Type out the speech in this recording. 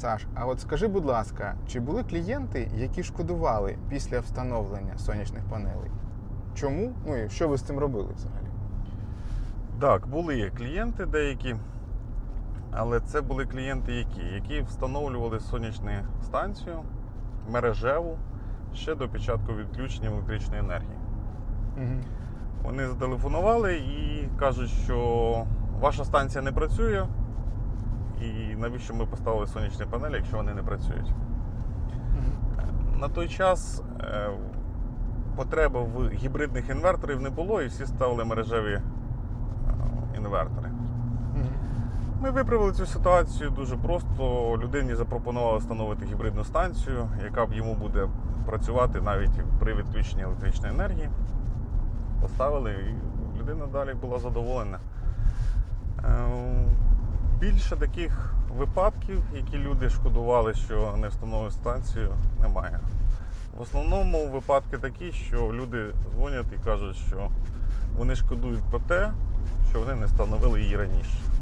Саш, а от скажи, будь ласка, чи були клієнти, які шкодували після встановлення сонячних панелей? Чому? Ну і що ви з цим робили взагалі? Так, були клієнти деякі, але це були клієнти, які, які встановлювали сонячну станцію мережеву ще до початку відключення електричної енергії. Угу. Вони зателефонували і кажуть, що ваша станція не працює, і навіщо ми поставили сонячні панелі, якщо вони не працюють. На той час е, потреби в гібридних інверторів не було, і всі ставили мережеві е, інвертори. Ми виправили цю ситуацію дуже просто. Людині запропонували встановити гібридну станцію, яка б йому буде працювати навіть при відключенні електричної енергії. Поставили, і людина далі була задоволена. Більше таких випадків, які люди шкодували, що не встановили станцію, немає. В основному випадки такі, що люди дзвонять і кажуть, що вони шкодують про те, що вони не встановили її раніше.